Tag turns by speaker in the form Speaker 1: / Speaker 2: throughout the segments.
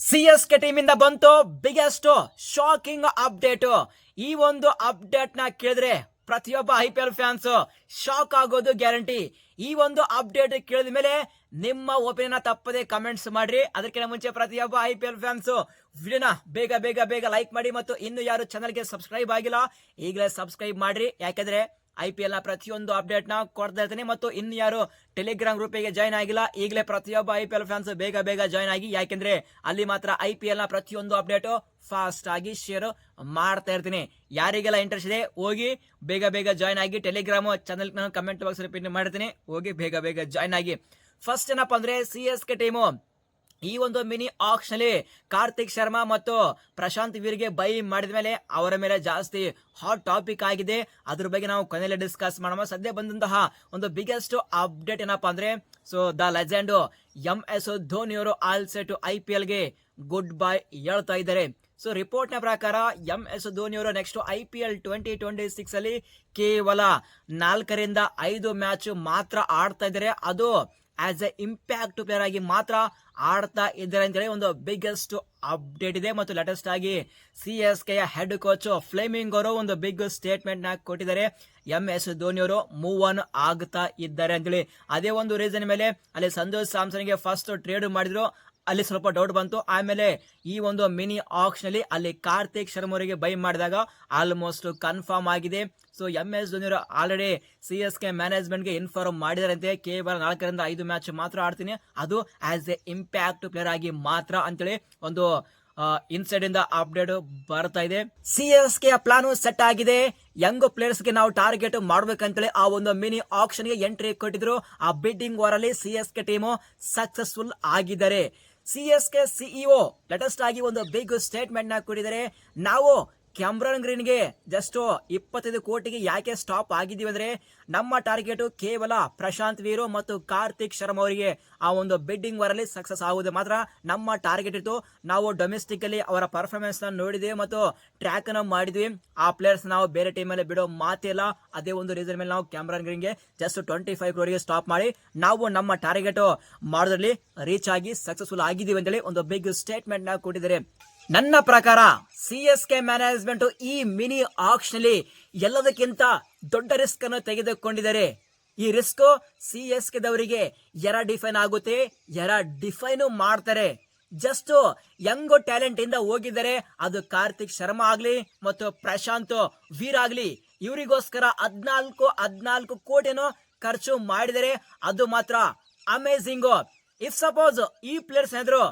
Speaker 1: C S K team ಇಂದ ಬಂತು biggest shocking update ಈ ಒಂದು ಅಪ್ಡೇಟ್ನ ಕೇಳಿದ್ರೆ ಪ್ರತಿಯೊಬ್ಬ I P L fans shock ಆಗೋದು ಗ್ಯಾರಂಟಿ ಈ ಒಂದು ಅಪ್ಡೇಟ್ ಕೇಳಿದ ಮೇಲೆ ನಿಮ್ಮ ಒಪಿನಿಯನ್ ತಪ್ಪದೆ ಕಮೆಂಟ್ಸ್ ಮಾಡ್ರಿ. ಅದಕ್ಕಿಂತ ಮುಂಚೆ ಪ್ರತಿಯೊಬ್ಬ ಐ ಪಿ ಎಲ್ ಫ್ಯಾನ್ಸ್ ವಿಡಿಯೋನ ಬೇಗ ಬೇಗ ಬೇಗ ಲೈಕ್ ಮಾಡಿ ಮತ್ತು ಇನ್ನು ಯಾರು ಚಾನಲ್ಗೆ ಸಬ್ಸ್ಕ್ರೈಬ್ ಆಗಿಲ್ಲ, ಈಗಲೇ ಸಬ್ಸ್ಕ್ರೈಬ್ ಮಾಡ್ರಿ. ಯಾಕಂದ್ರೆ ಐ ಪಿ ಎಲ್ನ ಪ್ರತಿಯೊಂದು ಅಪ್ಡೇಟ್ನ ಕೊಡ್ತಾ ಇರ್ತೀನಿ. ಮತ್ತು ಇನ್ನು ಯಾರು ಟೆಲಿಗ್ರಾಮ್ ಗ್ರೂಪಿಗೆ ಜಾಯ್ನ್ ಆಗಿಲ್ಲ, ಈಗಲೇ ಪ್ರತಿಯೊಬ್ಬ ಐ ಪಿ ಎಲ್ ಫ್ಯಾನ್ಸ್ ಬೇಗ ಬೇಗ ಜಾಯ್ನ್ ಆಗಿ, ಯಾಕೆಂದ್ರೆ ಅಲ್ಲಿ ಮಾತ್ರ ಐ ಪಿ ಎಲ್ನ ಪ್ರತಿಯೊಂದು ಅಪ್ಡೇಟ್ ಫಾಸ್ಟ್ ಆಗಿ ಶೇರ್ ಮಾಡ್ತಾ ಇರ್ತೀನಿ. ಯಾರಿಗೆಲ್ಲ ಇಂಟ್ರೆಸ್ಟ್ ಇದೆ, ಹೋಗಿ ಬೇಗ ಬೇಗ ಜಾಯ್ನ್ ಆಗಿ Telegram channel comment box repeat ಮಾಡ್ತೀನಿ. ಹೋಗಿ ಬೇಗ ಬೇಗ ಜಾಯ್ನ್ ಆಗಿ. ಫಸ್ಟ್ ಏನಪ್ಪ ಅಂದ್ರೆ ಸಿ ಎಸ್ ಕೆ ಟೀಮು ಈ ಒಂದು ಮಿನಿ ಆಕ್ಷನ್ ಅಲ್ಲಿ ಕಾರ್ತಿಕ್ ಶರ್ಮಾ ಮತ್ತು ಪ್ರಶಾಂತ್ ವೀರ್ಗೆ ಬೈ ಮಾಡಿದ ಮೇಲೆ ಅವರ ಮೇಲೆ ಜಾಸ್ತಿ ಹಾಟ್ ಟಾಪಿಕ್ ಆಗಿದೆ. ಅದ್ರ ಬಗ್ಗೆ ನಾವು ಕೊನೆಯಲ್ಲಿ ಡಿಸ್ಕಸ್ ಮಾಡೋಣ. ಸದ್ಯ ಬಂದಂತಹ ಒಂದು ಬಿಗ್ಗೆಸ್ಟ್ ಅಪ್ಡೇಟ್ ಏನಪ್ಪಾ ಅಂದ್ರೆ so the legend M S Dhoni ಅವರು ಆಲ್ ಸೆಟ್ ಐ ಪಿ ಎಲ್ಗೆ ಗುಡ್ ಬೈ ಹೇಳ್ತಾ ಇದ್ದಾರೆ. ಸೊ ರಿಪೋರ್ಟ್ನ ಪ್ರಕಾರ ಎಂ ಎಸ್ ಧೋನಿ ಅವರು next I P L twenty twenty six ಅಲ್ಲಿ ಕೇವಲ ನಾಲ್ಕರಿಂದ ಐದು ಮ್ಯಾಚ್ ಮಾತ್ರ ಆಡ್ತಾ ಇದ್ದಾರೆ. ಅದು ಆಸ್ ಎ ಇಂಪ್ಯಾಕ್ಟ್ ಪ್ಲೇಯರ್ ಆಗಿ ಮಾತ್ರ ಆಡ್ತಾ ಇದ್ದಾರೆ ಅಂತೇಳಿ ಒಂದು ಬಿಗ್ಗೆಸ್ಟ್ ಅಪ್ಡೇಟ್ ಇದೆ. ಮತ್ತು ಲೇಟೆಸ್ಟ್ ಆಗಿ ಸಿ ಎಸ್ ಕೆಯ ಹೆಡ್ ಕೋಚ್ ಫ್ಲೇಮಿಂಗ್ ಅವರು ಒಂದು ಬಿಗ್ ಸ್ಟೇಟ್ಮೆಂಟ್ನ ಕೊಟ್ಟಿದ್ದಾರೆ. ಎಂ ಎಸ್ ಧೋನಿ ಅವರು ಮೂವ್ ಆನ್ ಆಗ್ತಾ ಇದ್ದಾರೆ ಅಂತೇಳಿ. ಅದೇ ಒಂದು ರೀಸನ್ ಮೇಲೆ ಅಲ್ಲಿ ಸಂತೋಷ್ ಸ್ಯಾಮ್ಸನ್ಗೆ ಫಸ್ಟ್ ಟ್ರೇಡ್ ಮಾಡಿದ್ರು. ಅಲ್ಲಿ ಸ್ವಲ್ಪ ಡೌಟ್ ಬಂತು. ಆಮೇಲೆ ಈ ಒಂದು ಮಿನಿ ಆಕ್ಷನ್ ಅಲ್ಲಿ ಅಲ್ಲಿ ಕಾರ್ತಿಕ್ ಶರ್ಮ ಅವರಿಗೆ ಬೈ ಮಾಡಿದಾಗ ಆಲ್ಮೋಸ್ಟ್ ಕನ್ಫರ್ಮ್ ಆಗಿದೆ. ಸೊ ಎಂ ಎಸ್ ಧೋನಿ ಅವರು ಆಲ್ರೆಡಿ ಸಿ ಎಸ್ ಕೆ ಮ್ಯಾನೇಜ್ಮೆಂಟ್ಗೆ ಇನ್ಫಾರ್ಮ್ ಮಾಡಿದಾರಂತೆ. ಕೇವಲ ನಾಲ್ಕರಿಂದ ಐದು ಮ್ಯಾಚ್ ಮಾತ್ರ ಆಡ್ತೀನಿ. ಅದು ಆಸ್ ಎ ಇಂಪ್ಯಾಕ್ಟ್ ಪ್ಲೇಯರ್ ಆಗಿ ಮಾತ್ರ ಅಂತೇಳಿ ಒಂದು ಇನ್ಸೈಡ್ ಇಂದ ಅಪ್ಡೇಟ್ ಬರ್ತಾ ಇದೆ. C S K plan set ಆಗಿದೆ. ಯಂಗ್ ಪ್ಲೇಯರ್ಸ್ಗೆ ನಾವು ಟಾರ್ಗೆಟ್ ಮಾಡ್ಬೇಕಂತೇಳಿ ಆ ಒಂದು ಮಿನಿ ಆಕ್ಷನ್ಗೆ ಎಂಟ್ರಿ ಕೊಟ್ಟಿದ್ರು. ಆ ಬಿಡ್ಡಿಂಗ್ ವಾರ್ ಅಲ್ಲಿ C S K team successful ಆಗಿದ್ದಾರೆ. C S K CEO latest ಆಗಿ ಒಂದು ಬಿಗ್ ಸ್ಟೇಟ್ಮೆಂಟ್ನ ಕೊಟ್ಟಿದ್ದಾರೆ ನಾವು ಕ್ಯಾಮ್ರಾನ್ ಗ್ರೀನ್ಗೆ ಜಸ್ಟ್ ಇಪ್ಪತ್ತೈದು ಕೋಟಿಗೆ ಯಾಕೆ ಸ್ಟಾಪ್ ಆಗಿದ್ದೀವಿ ಅಂದ್ರೆ ನಮ್ಮ ಟಾರ್ಗೆಟ್ ಕೇವಲ ಪ್ರಶಾಂತ್ ವೀರು ಮತ್ತು ಕಾರ್ತಿಕ್ ಶರ್ಮಾ ಅವರಿಗೆ ಆ ಒಂದು ಬಿಡ್ಡಿಂಗ್ ವರಲ್ಲಿ ಸಕ್ಸಸ್ ಆಗುವುದು ಮಾತ್ರ. ನಮ್ಮ ಟಾರ್ಗೆಟ್ ಇತ್ತು ನಾವು ಡೊಮೆಸ್ಟಿಕ್ ಅಲ್ಲಿ ಅವರ ಪರ್ಫಾರ್ಮೆನ್ಸ್ನ ನೋಡಿದ್ವಿ ಮತ್ತು ಟ್ರ್ಯಾಕ್ನ ಮಾಡಿದ್ವಿ. ಆ ಪ್ಲೇಯರ್ಸ್ ನಾವು ಬೇರೆ ಟೀಮ್ ಅಲ್ಲಿ ಬಿಡೋ ಮಾತಿಲ್ಲ ಅದೇ ಒಂದು ರೀಸನ್ ಮೇಲೆ ನಾವು ಕ್ಯಾಮ್ರಾನ್ ಗ್ರೀನ್ಗೆ ಜಸ್ಟ್ ಟ್ವೆಂಟಿ ಫೈವ್ ಕ್ರೋರಿಗೆ ಸ್ಟಾಪ್ ಮಾಡಿ ನಾವು ನಮ್ಮ ಟಾರ್ಗೆಟ್ ಮಾಡೋದ್ರಲ್ಲಿ ರೀಚ್ ಆಗಿ ಸಕ್ಸಸ್ಫುಲ್ ಆಗಿದ್ದೀವಿ ಅಂತೇಳಿ ಒಂದು ಬಿಗ್ ಸ್ಟೇಟ್ಮೆಂಟ್ನ ಕೊಟ್ಟಿದ್ದಾರೆ. ನನ್ನ ಪ್ರಕಾರ ಸಿ ಎಸ್ ಕೆ ಮ್ಯಾನೇಜ್ಮೆಂಟ್ ಈ ಮಿನಿ ಆಕ್ಷನ್ ಅಲ್ಲಿ ಎಲ್ಲದಕ್ಕಿಂತ ದೊಡ್ಡ ರಿಸ್ಕ್ ಅನ್ನು ತೆಗೆದುಕೊಂಡಿದ್ದಾರೆ. ಈ ರಿಸ್ಕ್ ಸಿ ಎಸ್ ಕೆದವರಿಗೆ ಎರ ಡಿಫೈನ್ ಆಗುತ್ತೆ, ಎರ ಡಿಫೈನ್ ಮಾಡ್ತಾರೆ. ಜಸ್ಟ್ ಯಂಗ್ ಟ್ಯಾಲೆಂಟ್ ಇಂದ ಹೋಗಿದ್ದಾರೆ, ಅದು ಕಾರ್ತಿಕ್ ಶರ್ಮಾ ಆಗ್ಲಿ ಮತ್ತು ಪ್ರಶಾಂತ್ ವೀರ್ ಆಗ್ಲಿ. ಇವರಿಗೋಸ್ಕರ ಹದ್ನಾಲ್ಕು ಹದ್ನಾಲ್ಕು ಕೋಟಿನೂ ಖರ್ಚು ಮಾಡಿದರೆ ಅದು ಮಾತ್ರ ಅಮೇಝಿಂಗು ಇಫ್ ಸಪೋಸ್ ಈ ಪ್ಲೇಯರ್ಸ್ ಏನಾದ್ರು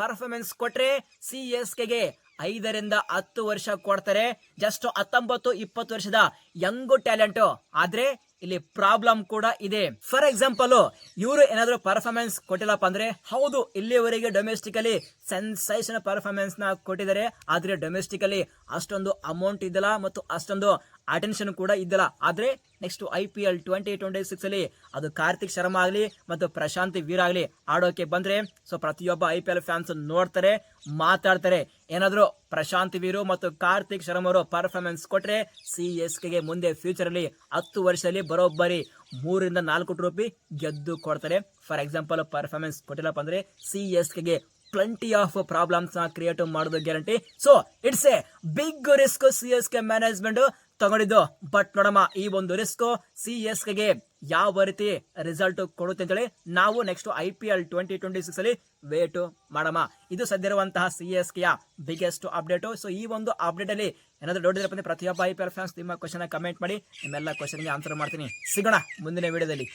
Speaker 1: ಪರ್ಫಾರ್ಮೆನ್ಸ್ ಕೊಟ್ರೆ ಸಿ ಎಸ್ ಕೆಗೆ ಐದರಿಂದ ಹತ್ತು ವರ್ಷ ಕೊಡ್ತಾರೆ. ಜಸ್ಟ್ ಹತ್ತೊಂಬತ್ತು, ಇಪ್ಪತ್ತು ವರ್ಷದ ಯಂಗ್ ಟ್ಯಾಲೆಂಟ್ ಆದ್ರೆ ಇಲ್ಲಿ ಪ್ರಾಬ್ಲಮ್ ಕೂಡ ಇದೆ. ಫಾರ್ ಎಕ್ಸಾಂಪಲ್ ಇವರು ಏನಾದ್ರು ಪರ್ಫಾರ್ಮೆನ್ಸ್ ಕೊಟ್ಟಿಲ್ಲಪ್ಪ ಅಂದ್ರೆ, ಹೌದು, ಇಲ್ಲಿವರೆಗೆ ಡೊಮೆಸ್ಟಿಕಲಿ ಸೆನ್ಸೇಷನ್ ಪರ್ಫಾರ್ಮೆನ್ಸ್ನ ಕೊಟ್ಟಿದ್ದಾರೆ. ಆದ್ರೆ ಡೊಮೆಸ್ಟಿಕಲಿ ಅಷ್ಟೊಂದು ಅಮೌಂಟ್ ಇದ್ದಿಲ್ಲ ಮತ್ತು ಅಷ್ಟೊಂದು ಅಟೆನ್ಷನ್ ಕೂಡ ಇದ್ದಿಲ್ಲ. ಆದ್ರೆ next I P L twenty twenty six ಅಲ್ಲಿ ಅದು ಕಾರ್ತಿಕ್ ಶರ್ಮಾ ಆಗಲಿ ಮತ್ತು ಪ್ರಶಾಂತ್ ವೀರ್ ಆಗಲಿ ಆಡೋಕೆ ಬಂದ್ರೆ ಸೊ ಪ್ರತಿಯೊಬ್ಬ ಐ ಪಿ ಎಲ್ ಫ್ಯಾನ್ಸ್ ನೋಡ್ತಾರೆ, ಮಾತಾಡ್ತಾರೆ. ಏನಾದರೂ ಪ್ರಶಾಂತ್ ವೀರು ಮತ್ತು ಕಾರ್ತಿಕ್ ಶರ್ಮರು ಪರ್ಫಾರ್ಮೆನ್ಸ್ ಕೊಟ್ಟರೆ ಸಿ ಎಸ್ ಕೆಗೆ ಮುಂದೆ ಫ್ಯೂಚರ್ ಅಲ್ಲಿ ಹತ್ತು ವರ್ಷದಲ್ಲಿ ಬರೋಬ್ಬರಿ ಮೂರಿಂದ ನಾಲ್ಕು ಟ್ರೋಫಿ ಗೆದ್ದು ಕೊಡ್ತಾರೆ. ಫಾರ್ ಎಕ್ಸಾಂಪಲ್ ಪರ್ಫಾರ್ಮೆನ್ಸ್ ಕೊಟ್ಟಿಲ್ಲಪ್ಪ ಅಂದರೆ ಸಿ ಎಸ್ ಕೆಗೆ ಪ್ಲಂಟಿ ಆಫ್ ಪ್ರಾಬ್ಲಮ್ಸ್ ಕ್ರಿಯೇಟ್ ಮಾಡೋದು guarantee so it's a big risk C S K management ತಗೊಂಡಿದ್ದು. ಬಟ್ ನೋಡಮ್ಮ, ಈ ಒಂದು ರಿಸ್ಕ್ ಸಿ ಎಸ್ ಕೆಗೆ ಯಾವ ರೀತಿ ರಿಸಲ್ಟ್ ಕೊಡುತ್ತೆ ಅಂತೇಳಿ ನಾವು next I P L twenty twenty six ಅಲ್ಲಿ ವೇಟ್ ಮಾಡಮ್ಮ. ಇದು ಸದ್ಯ ಇರುವಂತಹ ಸಿ ಎಸ್ ಕೆಯ ಬಿಗ್ಗೆಸ್ಟ್ ಅಪ್ಡೇಟ್ ಸೊ ಈ ಒಂದು ಅಪ್ಡೇಟ್ ಅಲ್ಲಿ ಏನಾದ್ರು ಡೌಟ್ ಪ್ರತಿಯೊಬ್ಬ ಐ ಪಿ ಎಲ್ ಫ್ಯಾನ್ಸ್ ನಿಮ್ಮ ಕ್ವಶನ್ ಕಮೆಂಟ್ ಮಾಡಿ, ನಿಮ್ಮೆಲ್ಲ ಕ್ವಶನ್ಗೆ ಆನ್ಸರ್ ಮಾಡ್ತೀನಿ. ಸಿಗೋಣ ಮುಂದಿನ ವಿಡಿಯೋದಲ್ಲಿ